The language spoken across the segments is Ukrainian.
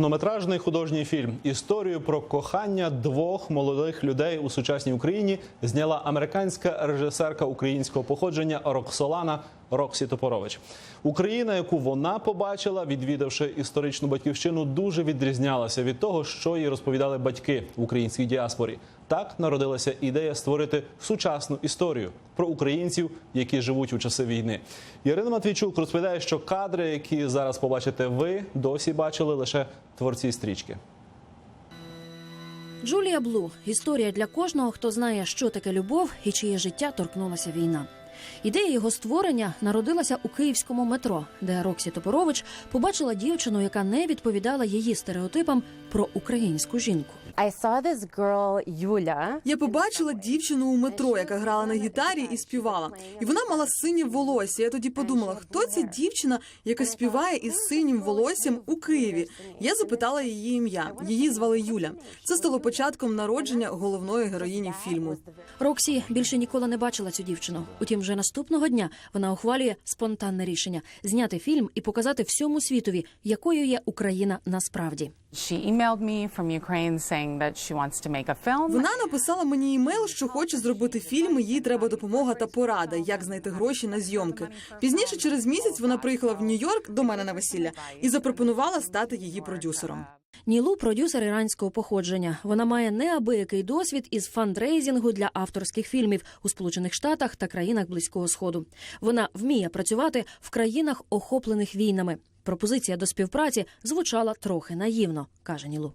Повнометражний художній фільм історію про кохання двох молодих людей у сучасній Україні зняла американська режисерка українського походження Роксолана Роксі Топорович. Україна, яку вона побачила, відвідавши історичну батьківщину, дуже відрізнялася від того, що їй розповідали батьки в українській діаспорі. Так народилася ідея створити сучасну історію про українців, які живуть у часи війни. Ірина Матвійчук розповідає, що кадри, які зараз побачите ви, досі бачили лише творці стрічки. Джулія Блу історія для кожного, хто знає, що таке любов і чиє життя торкнулася війна. Ідея його створення народилася у київському метро, де Роксі Топорович побачила дівчину, яка не відповідала її стереотипам про українську жінку. I saw this girl, Юля. Я побачила дівчину у метро, яка грала на гітарі і співала. І вона мала синє волосся. Я тоді подумала, хто ця дівчина, яка співає із синім волоссям у Києві. Я запитала її ім'я. Її звали Юля. Це стало початком народження головної героїні фільму. Роксі більше ніколи не бачила цю дівчину. Утім, вже наступного дня вона ухвалює спонтанне рішення зняти фільм і показати всьому світові, якою є Україна насправді. She emailed me from Ukraine saying that she wants to make a film. Вона написала мені імейл, що хоче зробити фільм. і Їй треба допомога та порада, як знайти гроші на зйомки. Пізніше, через місяць, вона приїхала в Нью-Йорк до мене на весілля і запропонувала стати її продюсером. Нілу продюсер іранського походження. Вона має неабиякий досвід із фандрейзінгу для авторських фільмів у Сполучених Штатах та країнах Близького Сходу. Вона вміє працювати в країнах, охоплених війнами. Пропозиція до співпраці звучала трохи наївно, каже Нілу.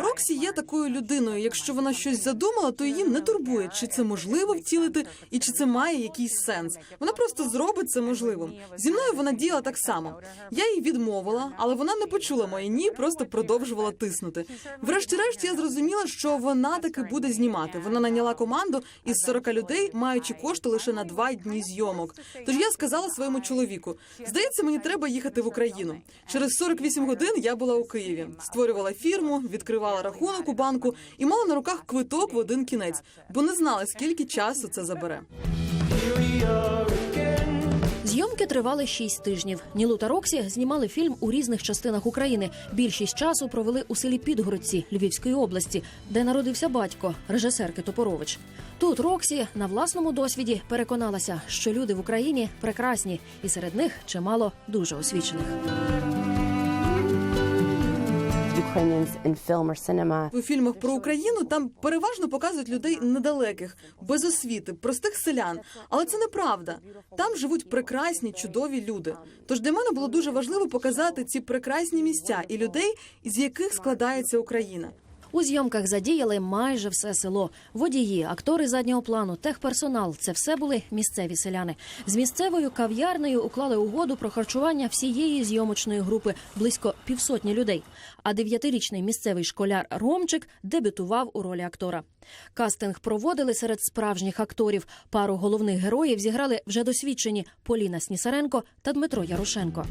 Роксі є такою людиною. Якщо вона щось задумала, то її не турбує, чи це можливо втілити і чи це має якийсь сенс. Вона просто зробить це можливим. Зі мною вона діяла так само. Я їй відмовила, але вона не почула моє ні, просто продовжувала тиснути. Врешті-решт, я зрозуміла, що вона таки буде знімати. Вона наняла команду із 40 людей, маючи кошти лише на два дні зйомок. Тож я сказала своєму чоловіку: здається, мені треба їхати в Україну. Через 48 годин я була у Києві. Створювала фірму, відкривала рахунок у банку і мала на руках квиток в один кінець, бо не знала, скільки часу це забере. Зйомки тривали шість тижнів. Нілу та Роксі знімали фільм у різних частинах України. Більшість часу провели у селі Підгородці Львівської області, де народився батько режисерки Топорович. Тут Роксі на власному досвіді переконалася, що люди в Україні прекрасні, і серед них чимало дуже освічених. У фільмах про Україну там переважно показують людей недалеких, без освіти, простих селян. Але це неправда. Там живуть прекрасні, чудові люди. Тож для мене було дуже важливо показати ці прекрасні місця і людей, з яких складається Україна. У зйомках задіяли майже все село. Водії, актори заднього плану, техперсонал це все були місцеві селяни. З місцевою кав'ярнею уклали угоду про харчування всієї зйомочної групи близько півсотні людей. А дев'ятирічний місцевий школяр Ромчик дебютував у ролі актора. Кастинг проводили серед справжніх акторів. Пару головних героїв зіграли вже досвідчені Поліна Снісаренко та Дмитро Ярошенко.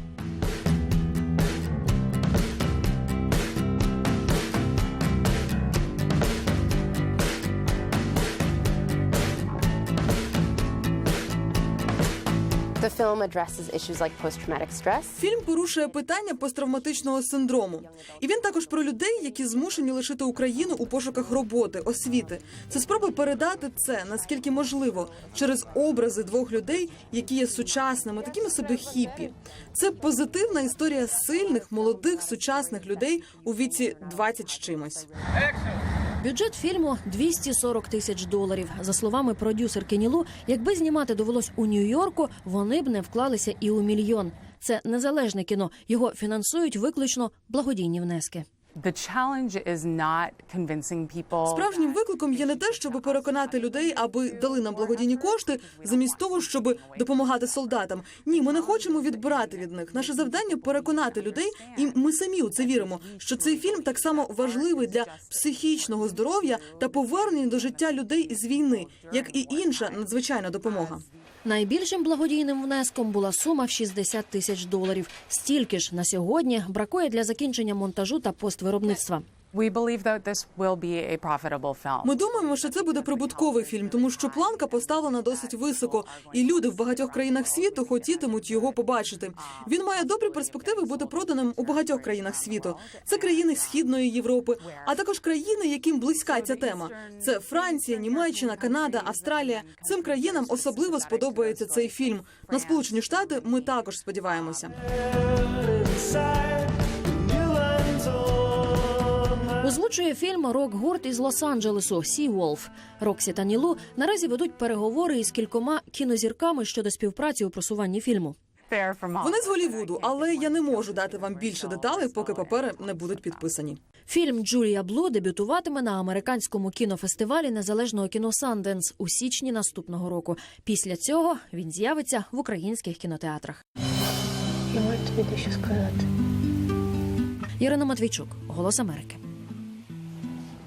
The film addresses issues like post-traumatic stress. Фільм порушує питання посттравматичного синдрому, і він також про людей, які змушені лишити Україну у пошуках роботи, освіти. Це спроба передати це наскільки можливо через образи двох людей, які є сучасними, такими собі хіпі. Це позитивна історія сильних, молодих, сучасних людей у віці 20 з чимось. Бюджет фільму 240 тисяч доларів. За словами продюсерки Нілу, якби знімати довелось у Нью-Йорку, вони б не вклалися і у мільйон. Це незалежне кіно. Його фінансують виключно благодійні внески. Справжнім викликом є не те, щоб переконати людей, аби дали нам благодійні кошти, замість того, щоб допомагати солдатам. Ні, ми не хочемо відбирати від них. Наше завдання переконати людей, і ми самі у це віримо. Що цей фільм так само важливий для психічного здоров'я та повернення до життя людей із війни, як і інша надзвичайна допомога. Найбільшим благодійним внеском була сума в 60 тисяч доларів. Стільки ж на сьогодні бракує для закінчення монтажу та поствиробництва. Ми думаємо, що це буде прибутковий фільм, тому що планка поставлена досить високо, і люди в багатьох країнах світу хотітимуть його побачити. Він має добрі перспективи бути проданим у багатьох країнах світу. Це країни Східної Європи, а також країни, яким близька ця тема. Це Франція, Німеччина, Канада, Австралія. Цим країнам особливо сподобається цей фільм. На Сполучені Штати ми також сподіваємося. Озвучує фільм рок-гурт із Лос-Анджелесу Сі Волф. Роксі та Нілу наразі ведуть переговори із кількома кінозірками щодо співпраці у просуванні фільму. Вони з Голівуду, але я не можу дати вам більше деталей, поки папери не будуть підписані. Фільм Джулія Блу дебютуватиме на американському кінофестивалі незалежного кіно Санденс у січні наступного року. Після цього він з'явиться в українських кінотеатрах. Я маю тобі дещо сказати. Ірина Матвійчук, Голос Америки.